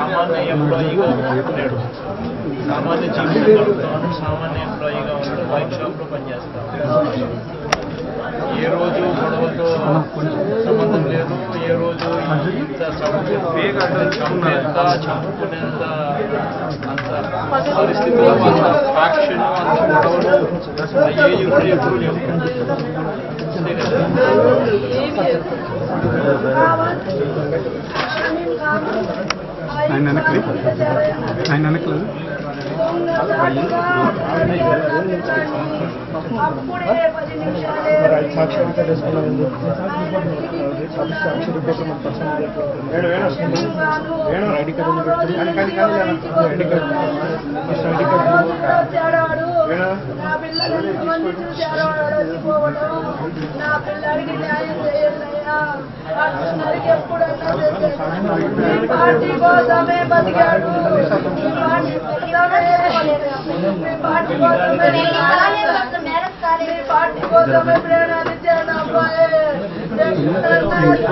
సామాన్య ఎంప్లాయీగా ఉన్నాడు సామాన్య జీవితం గడుపుతున్నాడు సామాన్య ఎంప్లాయీగా ఉన్నాడు వైన్ షాప్లో పనిచేస్తాడు ఏ రోజు గొడవతో సంబంధం లేదు ఏ రోజు ఇంత చంపేంత చంపేంత చంపుకునేంత అంత పరిస్థితులు అంత ఫ్యాక్షన్ అంత గొడవలు అయ్యేవి కూడా ఎప్పుడు లేవు అంతే కదా ఆయన వెనక్కి ఆయన వెనక్కి అప్పుడే పది నా చూశారో నా పిల్లడికి న్యాయం చేయాలయ్యా చేసేది. ఈ పార్టీ కోసమే బతికాడు ఈ పార్టీ కోసమే ఈ పార్టీ కోసమే ఈ పార్టీ కోసమే ప్రేరణించాను అబ్బాయి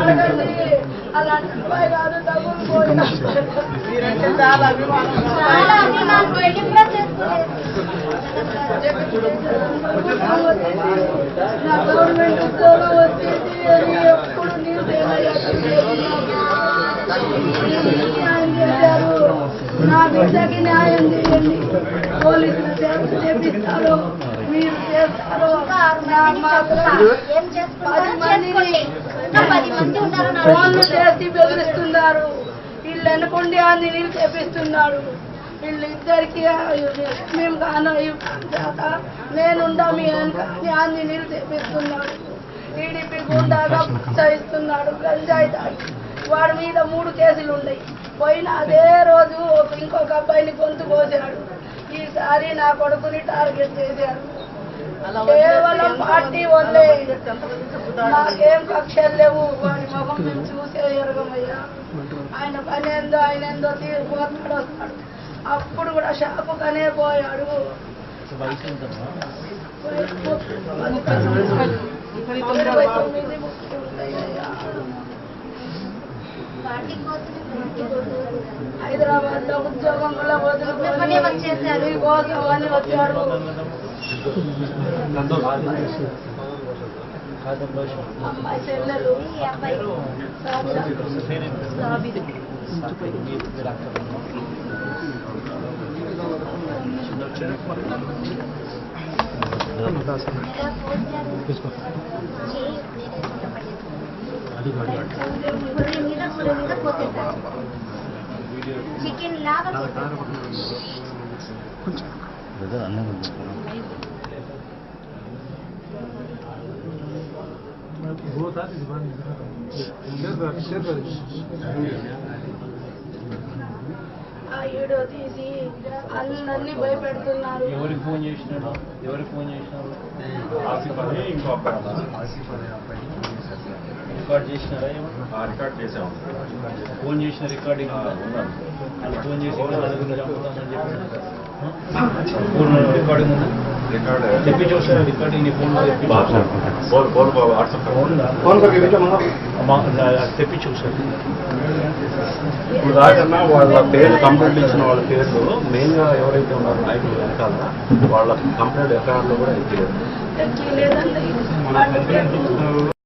అడగండి అలాంటి అబ్బాయి కాదు తగులు పోయిన చాలా అభిమానం చాలా అభిమానం వెళ్ళి కూడా చేసుకోలేదు నా గవర్నమెంట్ ఉద్యోగం వచ్చేసి అని ఎప్పుడు నీవేనయ్యా న్యాయం చేశారు నా బిడ్డకి న్యాయం చేయండి పోలీసులు చేపిస్తారు మీరు చేస్తారు పది మంది ఉన్నారు నా ఫోన్లు చేసి బెదిరిస్తున్నారు వీళ్ళు అనుకోండి ఆంజనీయులు చేపిస్తున్నాడు వీళ్ళిద్దరికి మేము కాను కాక నేనుండా మీ వెనక ఆంజనీయులు చేపిస్తున్నాడు టీడీపీ గుండాగా ప్రోత్సహిస్తున్నాడు. గంజాయి తాగి. వాడి మీద మూడు కేసులు ఉన్నాయి పోయిన అదే రోజు ఇంకొక అబ్బాయిని గొంతు కోసాడు ఈసారి నా కొడుకుని టార్గెట్ చేశాడు కేవలం పార్టీ వల్లే నాకేం కక్షలు లేవు వాడి ముఖం మేము చూసే ఎరగమయ్యా ఆయన పని ఏందో ఆయన ఏందో తీరిపోతాడు వస్తాడు అప్పుడు కూడా షాపుకనే పోయాడు ఇరవై తొమ్మిది ముప్పై ఉన్నాయ్యా. పార్టీ కోసం పార్టీ కోసం. హైదరాబాద్లో ఉద్యోగం కూడా ఉద్యోగమనే వచ్చేసారు. వదులుకొని కోసం అని అమ్మాయి చెల్లెలు ఈ అబ్బాయి ఎలా ఫోన్ చేయాలి? చేయి, నేనే సుఖపడేది. గుర్రె మీద గుర్రె మీద పోసేసారు చికెన్ లాగా పోసేసారు. ఆ వీడియో తీసి అందరినీ భయపెడుతున్నారు ఎవరికి ఫోన్ చేసినాడు ఎవరికి ఫోన్ చేసినారు రికార్డ్ చేసినారా ఏమన్నా రికార్డ్ చేసాము ఫోన్ చేసిన రికార్డింగ్ ఫోన్ చేసి చెప్పి రికార్డింగ్ ఉందా? రికార్డ్ చూసారా రికార్డింగ్ నీ చెప్పి చూసారు ఇప్పుడు దాకన్నా వాళ్ళ పేరు కంప్లైంట్ ఇచ్చిన వాళ్ళ పేర్లు మెయిన్గా ఎవరైతే ఉన్నారో నాయకులు వెనకాల వాళ్ళ కంప్లైంట్ ఎఫ్ఐఆర్లో కూడా ఇచ్చారు